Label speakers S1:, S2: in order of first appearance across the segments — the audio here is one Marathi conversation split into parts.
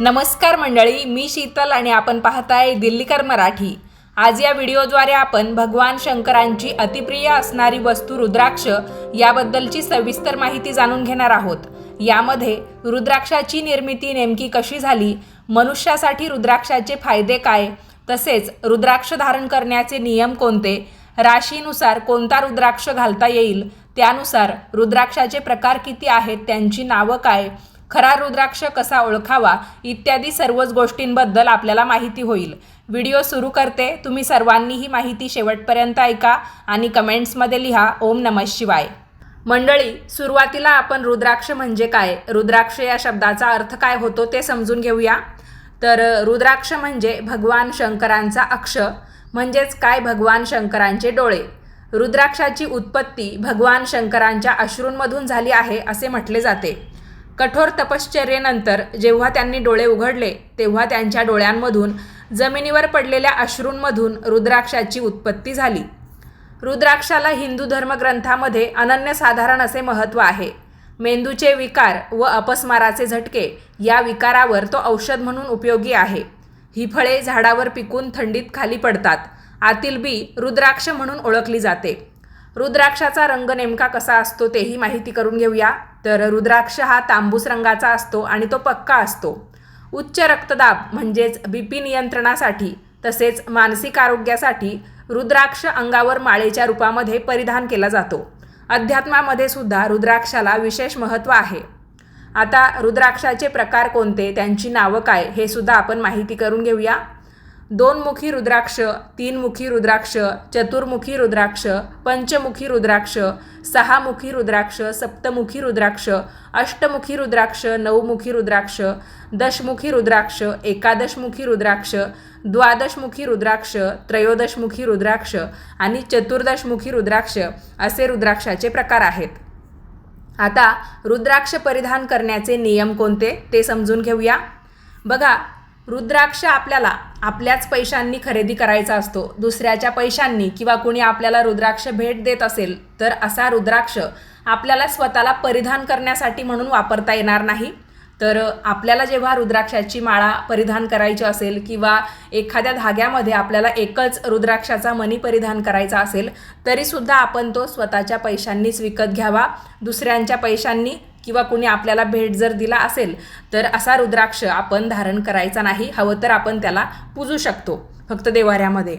S1: नमस्कार मंडळी मी शीतल आणि आपण पाहताय दिल्लीकर मराठी. आज या व्हिडिओद्वारे आपण भगवान शंकरांची अतिप्रिय असणारी वस्तू रुद्राक्ष याबद्दलची सविस्तर माहिती जाणून घेणार आहोत. यामध्ये रुद्राक्षाची निर्मिती नेमकी कशी झाली मनुष्यासाठी रुद्राक्षाचे फायदे काय तसेच रुद्राक्ष धारण करण्याचे नियम कोणते राशीनुसार कोणता रुद्राक्ष घालता येईल त्यानुसार रुद्राक्षाचे प्रकार किती आहेत त्यांची नावं काय खरा रुद्राक्ष कसा ओळखावा इत्यादी सर्वच गोष्टींबद्दल आपल्याला माहिती होईल. व्हिडिओ सुरू करते. तुम्ही सर्वांनी ही माहिती शेवटपर्यंत ऐका आणि कमेंट्समध्ये लिहा ओम नमः शिवाय. मंडळी सुरुवातीला आपण रुद्राक्ष म्हणजे काय? रुद्राक्ष या शब्दाचा अर्थ काय होतो ते समजून घेऊया. तर रुद्राक्ष म्हणजे भगवान शंकरांचा अक्ष म्हणजेच काय भगवान शंकरांचे डोळे? रुद्राक्षाची उत्पत्ती भगवान शंकरांच्या अश्रूंमधून झाली आहे असे म्हटले जाते. कठोर तपश्चर्येनंतर जेव्हा त्यांनी डोळे उघडले तेव्हा त्यांच्या डोळ्यांमधून जमिनीवर पडलेल्या अश्रूंमधून रुद्राक्षाची उत्पत्ती झाली. रुद्राक्षाला हिंदू धर्मग्रंथामध्ये अनन्यसाधारण असे महत्त्व आहे. मेंदूचे विकार व अपस्माराचे झटके या विकारावर तो औषध म्हणून उपयोगी आहे. ही फळे झाडावर पिकून थंडीत खाली पडतात. आतील बी रुद्राक्ष म्हणून ओळखली जाते. रुद्राक्षाचा रंग नेमका कसा असतो तेही माहिती करून घेऊया. तर रुद्राक्ष हा तांबूस रंगाचा असतो आणि तो पक्का असतो. उच्च रक्तदाब म्हणजेच बी पी नियंत्रणासाठी तसेच मानसिक आरोग्यासाठी रुद्राक्ष अंगावर माळेच्या रूपामध्ये परिधान केला जातो. अध्यात्मामध्ये सुद्धा रुद्राक्षाला विशेष महत्त्व आहे. आता रुद्राक्षाचे प्रकार कोणते? त्यांची नावं काय? हे सुद्धा आपण माहिती करून घेऊया. दोनमुखी रुद्राक्ष तीनमुखी रुद्राक्ष चतुर्मुखी रुद्राक्ष पंचमुखी रुद्राक्ष सहामुखी रुद्राक्ष सप्तमुखी रुद्राक्ष अष्टमुखी रुद्राक्ष नऊमुखी रुद्राक्ष दशमुखी रुद्राक्ष एकादशमुखी रुद्राक्ष द्वादशमुखी रुद्राक्ष त्रयोदशमुखी रुद्राक्ष आणि चतुर्दशमुखी रुद्राक्ष असे रुद्राक्षाचे प्रकार आहेत. आता रुद्राक्ष परिधान करण्याचे नियम कोणते ते समजून घेऊया. बघा रुद्राक्ष आपल्याला आपल्याच पैशांनी खरेदी करायचा असतो. दुसऱ्याच्या पैशांनी किंवा कुणी आपल्याला रुद्राक्ष भेट देत असेल तर असा रुद्राक्ष आपल्याला स्वतःला परिधान करण्यासाठी म्हणून वापरता येणार नाही. तर आपल्याला जेव्हा रुद्राक्षाची माळा परिधान करायची असेल किंवा एखाद्या धाग्यामध्ये आपल्याला एकच रुद्राक्षाचा मणी परिधान करायचा असेल तरीसुद्धा आपण तो स्वतःच्या पैशांनीच विकत घ्यावा. दुसऱ्यांच्या पैशांनी किंवा कुणी आपल्याला भेट जर दिला असेल तर असा रुद्राक्ष आपण धारण करायचा नाही. हवं तर आपण त्याला पूजू शकतो फक्त देवाऱ्यामध्ये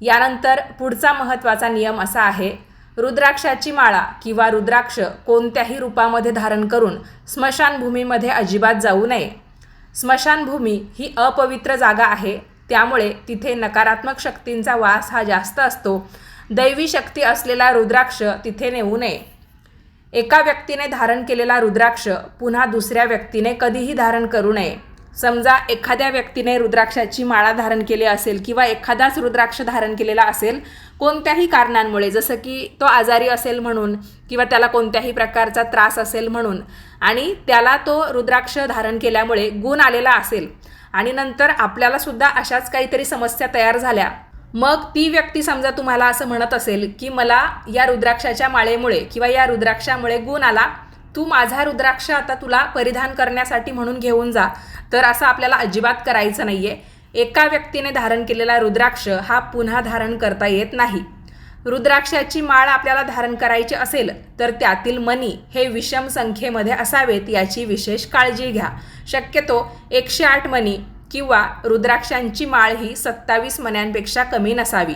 S1: यानंतर पुढचा महत्त्वाचा नियम असा आहे रुद्राक्षाची माळा किंवा रुद्राक्ष कोणत्याही रूपामध्ये धारण करून स्मशानभूमीमध्ये अजिबात जाऊ नये. स्मशानभूमी ही अपवित्र जागा आहे त्यामुळे तिथे नकारात्मक शक्तींचा वास हा जास्त असतो. दैवी शक्ती असलेला रुद्राक्ष तिथे नेऊ नये. एका व्यक्तीने धारण केलेला रुद्राक्ष पुन्हा दुसऱ्या व्यक्तीने कधीही धारण करू नये. समजा एखाद्या व्यक्तीने रुद्राक्षाची माळा धारण केली असेल किंवा एखादाच रुद्राक्ष धारण केलेला असेल कोणत्याही कारणांमुळे जसं की तो आजारी असेल म्हणून किंवा त्याला कोणत्याही प्रकारचा त्रास असेल म्हणून आणि त्याला तो रुद्राक्ष धारण केल्यामुळे गुण आलेला असेल आणि नंतर आपल्यालासुद्धा अशाच काहीतरी समस्या तयार झाल्या मग ती व्यक्ती समजा तुम्हाला असं म्हणत असेल की मला या रुद्राक्षाच्या माळेमुळे किंवा या रुद्राक्षामुळे गुण आला तू माझा रुद्राक्ष आता तुला परिधान करण्यासाठी म्हणून घेऊन जा. तर असं आपल्याला अजिबात करायचं नाही आहे एका व्यक्तीने धारण केलेला रुद्राक्ष हा पुन्हा धारण करता येत नाही. रुद्राक्षाची माळ आपल्याला धारण करायची असेल तर त्यातील मणी हे विषम संख्येमध्ये असावेत याची विशेष काळजी घ्या. शक्यतो एकशे आठ मणी किंवा रुद्राक्षांची माळ ही सत्तावीस मण्यांपेक्षा कमी नसावी.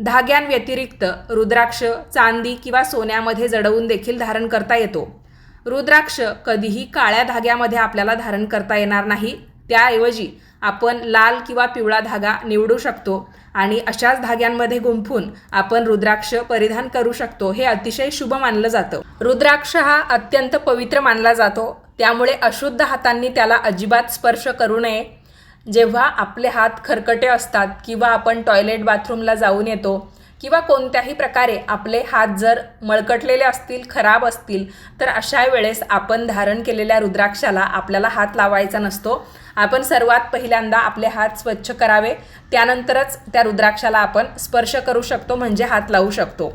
S1: धाग्यांव्यतिरिक्त रुद्राक्ष चांदी किंवा सोन्यामध्ये जडवून देखील धारण करता येतो. रुद्राक्ष कधीही काळ्या धाग्यामध्ये आपल्याला धारण करता येणार नाही. त्याऐवजी आपण लाल किंवा पिवळा धागा निवडू शकतो आणि अशाच धाग्यांमध्ये गुंफून आपण रुद्राक्ष परिधान करू शकतो हे अतिशय शुभ मानलं जातं. रुद्राक्ष हा अत्यंत पवित्र मानला जातो. त्यामुळे अशुद्ध हातांनी त्याला अजिबात स्पर्श करू नये. जेव्हा आपले हात खरकटे असतात किंवा आपण टॉयलेट बाथरूमला जाऊन येतो किंवा कोणत्याही प्रकारे आपले हात जर मळकटलेले असतील खराब असतील तर अशा वेळेस आपण धारण केलेल्या रुद्राक्षाला आपल्याला हात लावायचा नसतो. आपण सर्वात पहिल्यांदा आपले हात स्वच्छ करावे. त्यानंतरच त्या रुद्राक्षाला आपण स्पर्श करू शकतो म्हणजे हात लावू शकतो.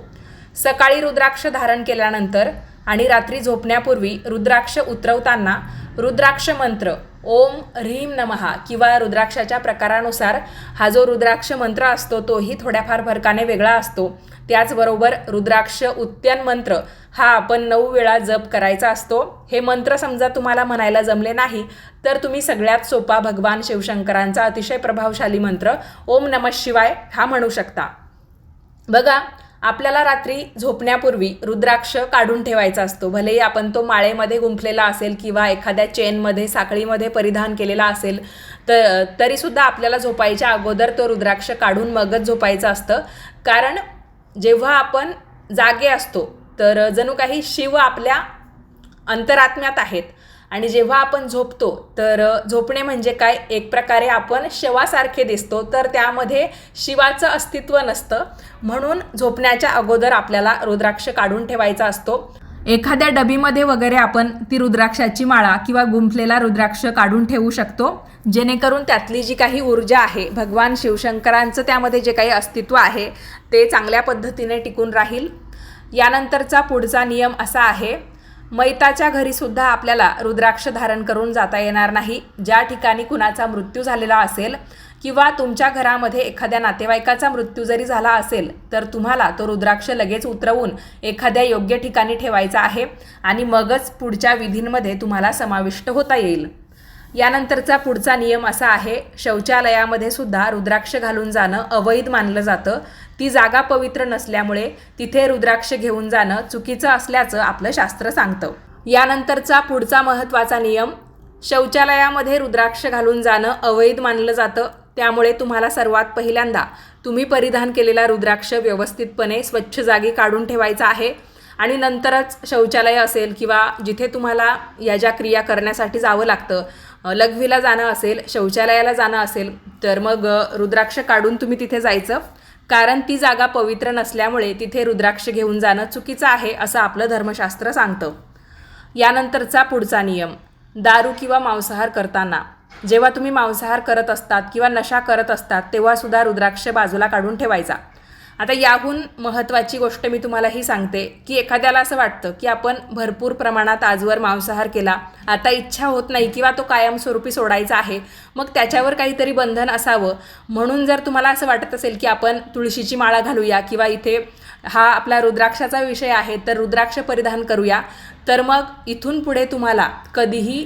S1: सकाळी रुद्राक्ष धारण केल्यानंतर आणि रात्री झोपण्यापूर्वी रुद्राक्ष उतरवताना रुद्राक्ष मंत्र ओम ह्रीम नमहा किंवा रुद्राक्षाच्या प्रकारानुसार हा जो रुद्राक्ष मंत्र असतो तोही थोड्याफार फरकाने वेगळा असतो. त्याचबरोबर रुद्राक्ष उत्त्यन मंत्र हा आपण नऊ वेळा जप करायचा असतो. हे मंत्र समजा तुम्हाला म्हणायला जमले नाही तर तुम्ही सगळ्यात सोपा भगवान शिवशंकरांचा अतिशय प्रभावशाली मंत्र ओम नमः शिवाय हा म्हणू शकता. बघा आपल्याला रात्री झोपण्यापूर्वी रुद्राक्ष काढून ठेवायचा असतो. भलेही आपण तो माळेमध्ये गुंफलेला असेल किंवा एखाद्या चेनमध्ये साखळीमध्ये परिधान केलेला असेल तर तरीसुद्धा आपल्याला झोपायच्या अगोदर तो रुद्राक्ष काढून मगच झोपायचं असतं. कारण जेव्हा आपण जागे असतो तर जणू काही शिव आपल्या अंतरात्म्यात आहेत. आणि जेव्हा आपण झोपतो तर झोपणे म्हणजे काय? एक प्रकारे आपण शवासारखे दिसतो तर त्यामध्ये शिवाचं अस्तित्व नसतं. म्हणून झोपण्याच्या अगोदर आपल्याला रुद्राक्ष काढून ठेवायचा असतो. एखाद्या डबीमध्ये वगैरे आपण ती रुद्राक्षाची माळा किंवा गुंफलेला रुद्राक्ष काढून ठेवू शकतो. जेणेकरून त्यातली जी काही ऊर्जा आहे भगवान शिवशंकरांचं त्यामध्ये जे काही अस्तित्व आहे ते चांगल्या पद्धतीने टिकून राहील. यानंतरचा पुढचा नियम असा आहे मैताच्या घरीसुद्धा आपल्याला रुद्राक्ष धारण करून जाता येणार नाही. ज्या ठिकाणी कुणाचा मृत्यू झालेला असेल किंवा तुमच्या घरामध्ये एखाद्या नातेवाईकाचा मृत्यू जरी झाला असेल तर तुम्हाला तो रुद्राक्ष लगेच उतरवून एखाद्या योग्य ठिकाणी ठेवायचा आहे आणि मगच पुढच्या विधींमध्ये तुम्हाला समाविष्ट होता येईल. यानंतरचा पुढचा नियम असा आहे शौचालयामध्ये सुद्धा रुद्राक्ष घालून जाणं अवैध मानलं जातं. ती जागा पवित्र नसल्यामुळे तिथे रुद्राक्ष घेऊन जाणं चुकीचं असल्याचं आपलं शास्त्र सांगतं. यानंतरचा पुढचा महत्त्वाचा नियम शौचालयामध्ये रुद्राक्ष घालून जाणं अवैध मानलं जातं. त्यामुळे तुम्हाला सर्वात पहिल्यांदा तुम्ही परिधान केलेला रुद्राक्ष व्यवस्थितपणे स्वच्छ जागी काढून ठेवायचा आहे आणि नंतरच शौचालय असेल किंवा जिथे तुम्हाला या ज्या क्रिया करण्यासाठी जावं लागतं लघवीला जाणं असेल शौचालयाला जाणं असेल तर मग रुद्राक्ष काढून तुम्ही तिथे जायचं. कारण ती जागा पवित्र नसल्यामुळे तिथे रुद्राक्ष घेऊन जाणं चुकीचं आहे असं आपलं धर्मशास्त्र सांगतं. यानंतरचा पुढचा नियम दारू किंवा मांसाहार करताना. जेव्हा तुम्ही मांसाहार करत असतात किंवा नशा करत असतात तेव्हासुद्धा रुद्राक्ष बाजूला काढून ठेवायचा. आता याहून महत्त्वाची गोष्ट मी तुम्हाला ही सांगते की एखाद्याला असं वाटतं की आपण भरपूर प्रमाणात आजवर मांसाहार केला आता इच्छा होत नाही किंवा तो कायमस्वरूपी सोडायचा आहे मग त्याच्यावर काहीतरी बंधन असावं. म्हणून जर तुम्हाला असं वाटत असेल की आपण तुळशीची माळा घालूया किंवा इथे हा आपला रुद्राक्षाचा विषय आहे तर रुद्राक्ष परिधान करूया. तर मग इथून पुढे तुम्हाला कधीही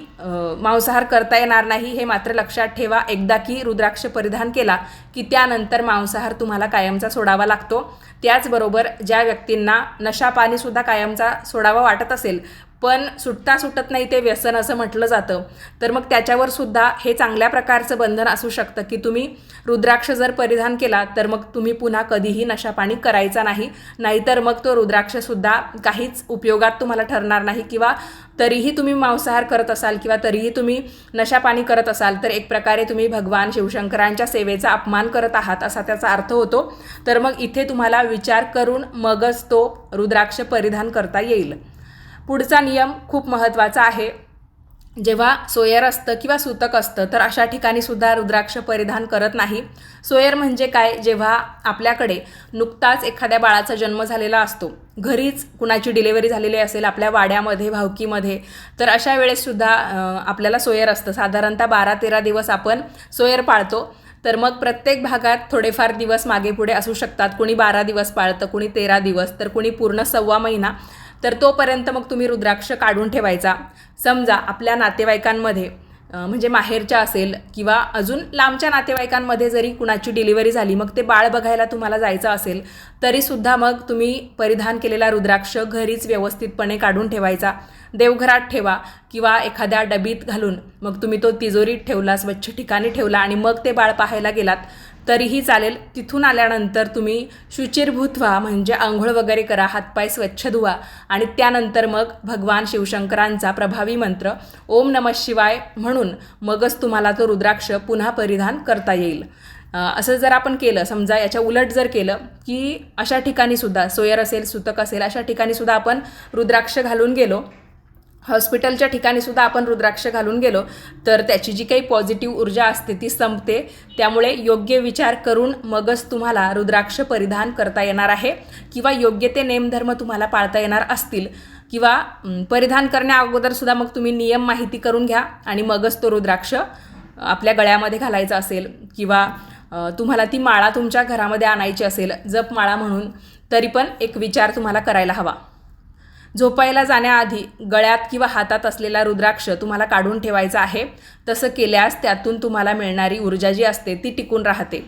S1: मांसाहार करता येणार नाही हे मात्र लक्षात ठेवा. एकदा की रुद्राक्ष परिधान केला की त्यानंतर मांसाहार तुम्हाला कायमचा सोडावा लागतो. त्याचबरोबर ज्या व्यक्तींना नशापाणीसुद्धा कायमचा सोडावा वाटत असेल पण सुटता सुटत नाही ते व्यसन असं म्हटलं जातं तर मग त्याच्यावर सुद्धा हे चांगल्या प्रकारचं बंधन असू शकतं की तुम्ही रुद्राक्ष जर परिधान केला तर मग तुम्ही पुन्हा कधीही नशापाणी करायचा नाही नाहीतर मग तो रुद्राक्षसुद्धा काहीच उपयोगात तुम्हाला ठरणार नाही किंवा तरीही तुम्ही मांसाहार करत असाल किंवा तरीही तुम्ही नशापाणी करत असाल तर एक प्रकारे तुम्ही भगवान शिवशंकरांच्या सेवेचा अपमान करत आहात असा त्याचा अर्थ होतो. तर मग इथे तुम्हाला विचार करून मगच तो रुद्राक्ष परिधान करता येईल. पुढचा नियम खूप महत्त्वाचा आहे. जेव्हा सोयर असतं किंवा सूतक असतं तर अशा ठिकाणी सुद्धा रुद्राक्ष परिधान करत नाही. सोयर म्हणजे काय? जेव्हा आपल्याकडे नुकताच एखाद्या बाळाचा जन्म झालेला असतो. घरीच कुणाची डिलेवरी झालेली असेल आपल्या वाड्यामध्ये भावकीमध्ये तर अशा वेळेससुद्धा आपल्याला सोयर असतं. साधारणतः बारा तेरा दिवस आपण सोयर पाळतो. तर मग प्रत्येक भागात थोडेफार दिवस मागे पुढे असू शकतात. कुणी बारा दिवस पाळतं कुणी तेरा दिवस तर कुणी पूर्ण सव्वा महिना. तर तोपर्यंत मग तुम्ही रुद्राक्ष काढून ठेवायचा. समजा आपल्या नातेवाईकांमध्ये म्हणजे माहेरच्या असेल किंवा अजून लांबच्या नातेवाईकांमध्ये जरी कुणाची डिलिव्हरी झाली मग ते बाळ बघायला तुम्हाला जायचं असेल तरीसुद्धा मग तुम्ही परिधान केलेला रुद्राक्ष घरीच व्यवस्थितपणे काढून ठेवायचा. देवघरात ठेवा किंवा एखाद्या डबीत घालून मग तुम्ही तो तिजोरीत ठेवला स्वच्छ ठिकाणी ठेवला आणि मग ते बाळ पाहायला गेलात तरीही चालेल. तिथून आल्यानंतर तुम्ही शुचिरभूत व्हा म्हणजे आंघोळ वगैरे करा हातपाय स्वच्छ धुवा आणि त्यानंतर मग भगवान शिवशंकरांचा प्रभावी मंत्र ओम नम शिवाय म्हणून मगच तुम्हाला तो रुद्राक्ष पुन्हा परिधान करता येईल. असं जर आपण केलं समजा याच्या उलट जर केलं की अशा ठिकाणीसुद्धा सोयर असेल सुतक असेल अशा ठिकाणीसुद्धा आपण रुद्राक्ष घालून गेलो हॉस्पिटलच्या ठिकाणी सुद्धा आपण रुद्राक्ष घालून गेलो तर त्याची जी काही पॉझिटिव्ह ऊर्जा असते ती संपते. त्यामुळे योग्य विचार करून मगच तुम्हाला रुद्राक्ष परिधान करता येणार आहे किंवा योग्य ते नेमधर्म तुम्हाला पाळता येणार असतील किंवा परिधान करण्या अगोदरसुद्धा मग तुम्ही नियम माहिती करून घ्या आणि मगच तो रुद्राक्ष आपल्या गळ्यामध्ये घालायचा असेल किंवा तुम्हाला ती माळा तुमच्या घरामध्ये आणायची असेल जप माळा म्हणून तरी पण एक विचार तुम्हाला करायला हवा. झोपायला जाण्याआधी गळ्यात किंवा हातात असलेला रुद्राक्ष तुम्हाला काढून ठेवायचा आहे. तसं केल्यास त्यातून तुम्हाला मिळणारी ऊर्जा जी असते ती टिकून राहते.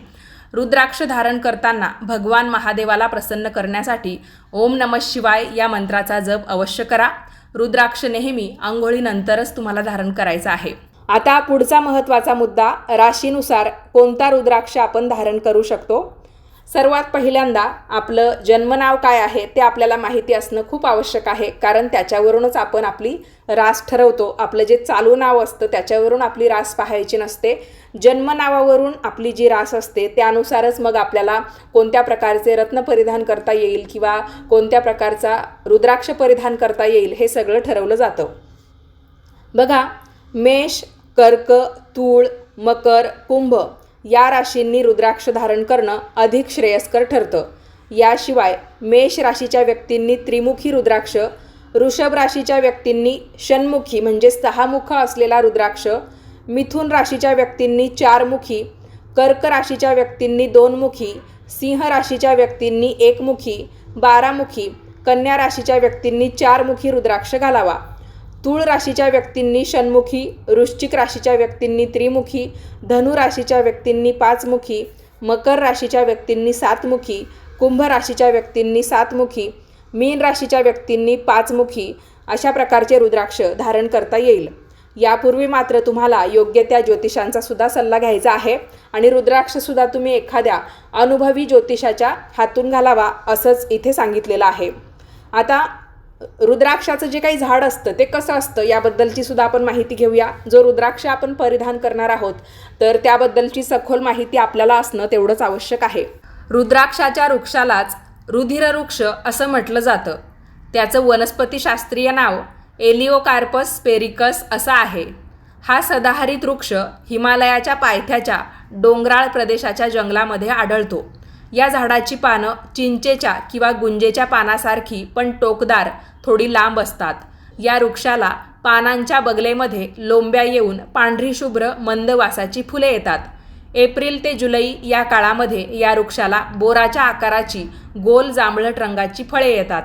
S1: रुद्राक्ष धारण करताना भगवान महादेवाला प्रसन्न करण्यासाठी ओम नम शिवाय या मंत्राचा जप अवश्य करा. रुद्राक्ष नेहमी आंघोळीनंतरच तुम्हाला धारण करायचा आहे. आता पुढचा महत्त्वाचा मुद्दा राशीनुसार कोणता रुद्राक्ष आपण धारण करू शकतो? सर्वात पहिल्यांदा आपलं जन्मनाव काय आहे ते आपल्याला माहिती असणं खूप आवश्यक आहे. कारण त्याच्यावरूनच आपण आपली रास ठरवतो. आपलं जे चालू नाव असतं त्याच्यावरून आपली रास पाहायची नसते. जन्मनावावरून आपली जी रास असते त्यानुसारच मग आपल्याला कोणत्या प्रकारचे रत्न परिधान करता येईल किंवा कोणत्या प्रकारचा रुद्राक्ष परिधान करता येईल हे सगळं ठरवलं जातं. बघा मेष कर्क तूळ मकर कुंभ या राशींनी रुद्राक्ष धारण करणं अधिक श्रेयस्कर ठरतं. याशिवाय मेष राशीच्या व्यक्तींनी त्रिमुखी रुद्राक्ष वृषभ राशीच्या व्यक्तींनी षण्मुखी म्हणजे सहामुख असलेला रुद्राक्ष मिथुन राशीच्या व्यक्तींनी चारमुखी कर्क राशीच्या व्यक्तींनी दोनमुखी सिंह राशीच्या व्यक्तींनी एकमुखी बारामुखी कन्या राशीच्या व्यक्तींनी चारमुखी रुद्राक्ष घालावा. तूळ राशीच्या व्यक्तींनी षण्मुखी वृश्चिक राशीच्या व्यक्तींनी त्रिमुखी धनु राशीच्या व्यक्तींनी पाचमुखी मकर राशीच्या व्यक्तींनी सातमुखी कुंभ राशीच्या व्यक्तींनी सातमुखी मीन राशीच्या व्यक्तींनी पाचमुखी अशा प्रकारचे रुद्राक्ष धारण करता येईल. यापूर्वी मात्र तुम्हाला योग्य त्या ज्योतिषांचा सुद्धा सल्ला घ्यायचा आहे आणि रुद्राक्षसुद्धा तुम्ही एखाद्या अनुभवी ज्योतिषाच्या हातून घालावा असंच इथे सांगितलेलं आहे. आता रुद्राक्षाचं जे काही झाड असतं ते कसं असतं याबद्दलची सुद्धा आपण माहिती घेऊया. जो रुद्राक्ष आपण परिधान करणार आहोत तर त्याबद्दलची सखोल माहिती आपल्याला असणं तेवढंच आवश्यक आहे. रुद्राक्षाच्या वृक्षालाच रुधिरवृक्ष असं म्हटलं जातं. त्याचं वनस्पतीशास्त्रीय नाव एलिओकार्पस स्पेरिकस असं आहे. हा सदाहरित वृक्ष हिमालयाच्या पायथ्याच्या डोंगराळ प्रदेशाच्या जंगलामध्ये आढळतो. या झाडाची पानं चिंचेच्या किंवा गुंजेच्या पानासारखी पण टोकदार थोडी लांब असतात. या वृक्षाला पानांच्या बगलेमध्ये लोंब्या येऊन पांढरी शुभ्र मंदवासाची फुले येतात. एप्रिल ते जुलै या काळामध्ये या वृक्षाला बोराच्या आकाराची गोल जांभळट रंगाची फळे येतात.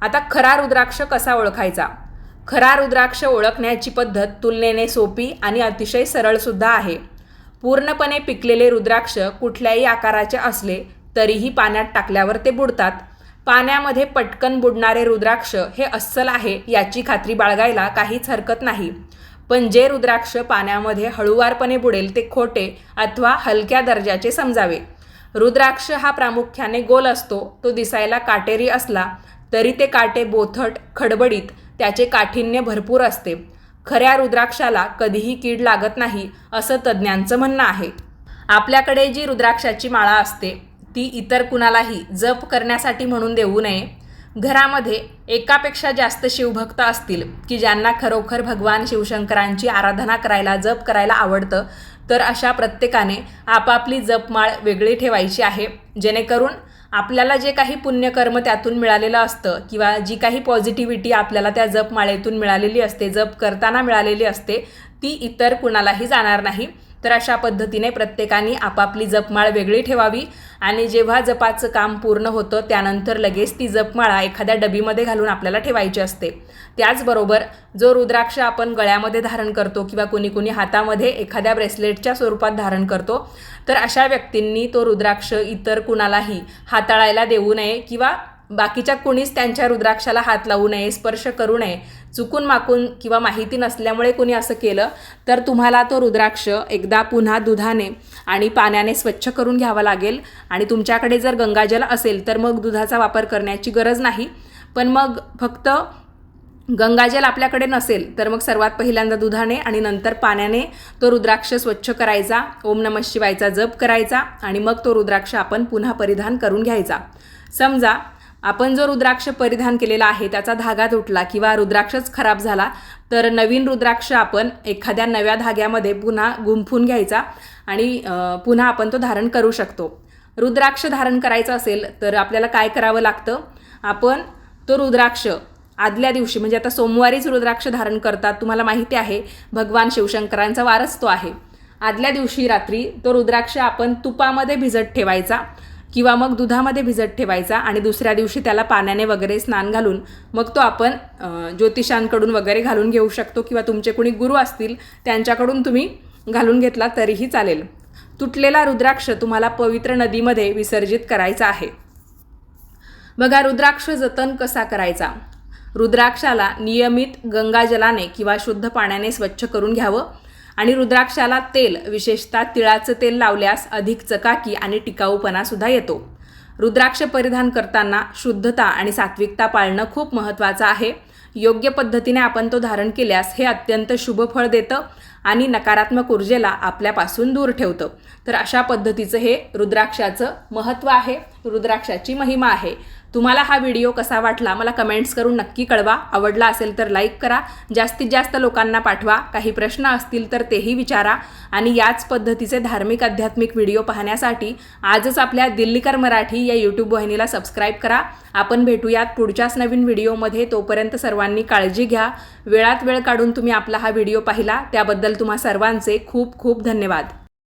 S1: आता खरा रुद्राक्ष कसा ओळखायचा? खरा रुद्राक्ष ओळखण्याची पद्धत तुलनेने सोपी आणि अतिशय सरळसुद्धा आहे. पूर्णपणे पिकलेले रुद्राक्ष कुठल्याही आकाराचे असले तरीही पाण्यात टाकल्यावर ते बुडतात. पाण्यामध्ये पटकन बुडणारे रुद्राक्ष हे अस्सल आहे याची खात्री बाळगायला काहीच हरकत नाही. पण जे रुद्राक्ष पाण्यामध्ये हळुवारपणे बुडेल ते खोटे अथवा हलक्या दर्जाचे समजावे. रुद्राक्ष हा प्रामुख्याने गोल असतो तो दिसायला काटेरी असला तरी ते काटे बोथट खडबडीत त्याचे काठिण्य भरपूर असते. खऱ्या रुद्राक्षाला कधीही कीड लागत नाही असं तज्ज्ञांचं म्हणणं आहे. आपल्याकडे जी रुद्राक्षाची माळा असते ती इतर कुणालाही जप करण्यासाठी म्हणून देऊ नये. घरामध्ये एकापेक्षा जास्त शिवभक्त असतील की ज्यांना खरोखर भगवान शिवशंकरांची आराधना करायला जप करायला आवडतं तर अशा प्रत्येकाने आपापली जपमाळ वेगळी ठेवायची आहे. जेणेकरून आपल्याला जे काही पुण्यकर्म त्यातून मिळालेलं असतं किंवा जी काही पॉझिटिव्हिटी आपल्याला त्या जपमाळेतून मिळालेली असते जप करताना मिळालेली असते ती इतर कुणालाही जाणार नाही. तर अशा पद्धतीने प्रत्येकाने आपापली जपमाळ वेगळी ठेवावी आणि जेव्हा जपाचं काम पूर्ण होतं त्यानंतर लगेच ती जपमाळा एखाद्या डबीमध्ये घालून आपल्याला ठेवायची असते. त्याचबरोबर जो रुद्राक्ष आपण गळ्यामध्ये धारण करतो किंवा कुणी कुणी हातामध्ये एखाद्या ब्रेसलेटच्या स्वरूपात धारण करतो तर अशा व्यक्तींनी तो रुद्राक्ष इतर कुणालाही हाताळायला देऊ नये किंवा बाकीच्या कुणीच त्यांच्या रुद्राक्षाला हात लावू नये स्पर्श करू नये चुकून माकून किंवा माहिती नसल्यामुळे कोणी असं केलं तर तुम्हाला तो रुद्राक्ष एकदा पुन्हा दुधाने आणि पाण्याने स्वच्छ करून घ्यावा लागेल. आणि तुमच्याकडे जर गंगाजल असेल तर मग दुधाचा वापर करण्याची गरज नाही. पण मग फक्त गंगाजल आपल्याकडे नसेल तर मग सर्वात पहिल्यांदा दुधाने आणि नंतर पाण्याने तो रुद्राक्ष स्वच्छ करायचा. ओम नम शिवायचा जप करायचा आणि मग तो रुद्राक्ष आपण पुन्हा परिधान करून घ्यायचा. समजा आपण जो रुद्राक्ष परिधान केलेला आहे त्याचा धागा तुटला किंवा रुद्राक्षच खराब झाला तर नवीन रुद्राक्ष आपण एखाद्या नव्या धाग्यामध्ये पुन्हा गुंफून घ्यायचा आणि पुन्हा आपण तो धारण करू शकतो. रुद्राक्ष धारण करायचं असेल तर आपल्याला काय करावं लागतं? आपण तो रुद्राक्ष आदल्या दिवशी म्हणजे आता सोमवारीच रुद्राक्ष धारण करतात तुम्हाला माहिती आहे भगवान शिवशंकरांचा वारस तो आहे. आदल्या दिवशी रात्री तो रुद्राक्ष आपण तुपामध्ये भिजत ठेवायचा किंवा मग दुधामध्ये भिजत ठेवायचा आणि दुसऱ्या दिवशी त्याला पाण्याने वगैरे स्नान घालून मग तो आपण ज्योतिषांकडून वगैरे घालून घेऊ शकतो किंवा तुमचे कोणी गुरु असतील त्यांच्याकडून तुम्ही घालून घेतला तरीही चालेल. तुटलेला रुद्राक्ष तुम्हाला पवित्र नदीमध्ये विसर्जित करायचा आहे. बघा रुद्राक्ष जतन कसा करायचा? रुद्राक्षाला नियमित गंगाजलाने किंवा शुद्ध पाण्याने स्वच्छ करून घ्यावं. आणि रुद्राक्षाला तेल विशेषतः तिळाचं तेल लावल्यास अधिक चकाकी आणि टिकाऊपणा सुद्धा येतो. रुद्राक्ष परिधान करताना शुद्धता आणि सात्विकता पाळणं खूप महत्त्वाचं आहे. योग्य पद्धतीने आपण तो धारण केल्यास हे अत्यंत शुभ फळ देतं आणि नकारात्मक ऊर्जेला आपल्यापासून दूर ठेवतं. तर अशा पद्धतीचं हे रुद्राक्षाचं महत्त्व आहे. रुद्राक्षाची महिमा आहे. तुम्हाला हा व्हिडिओ कसा वाटला मला कमेंट्स करून नक्की कळवा. आवडला असेल तर लाईक करा. जास्तीत जास्त लोकांना पाठवा. काही प्रश्न असतील तर तेही विचारा. आणि याच पद्धतीचे धार्मिक आध्यात्मिक व्हिडिओ पाहण्यासाठी आजच आपल्या दिल्लीकर मराठी या यूट्यूब वाहिनीला सबस्क्राईब करा. आपण भेटूयात पुढच्याच नवीन व्हिडिओमध्ये तोपर्यंत सर्वांनी काळजी घ्या. वेळात वेळ काढून तुम्ही आपला हा व्हिडिओ पाहिला. त्याबद्दल तुम्हा सर्वांचे खूप खूप धन्यवाद.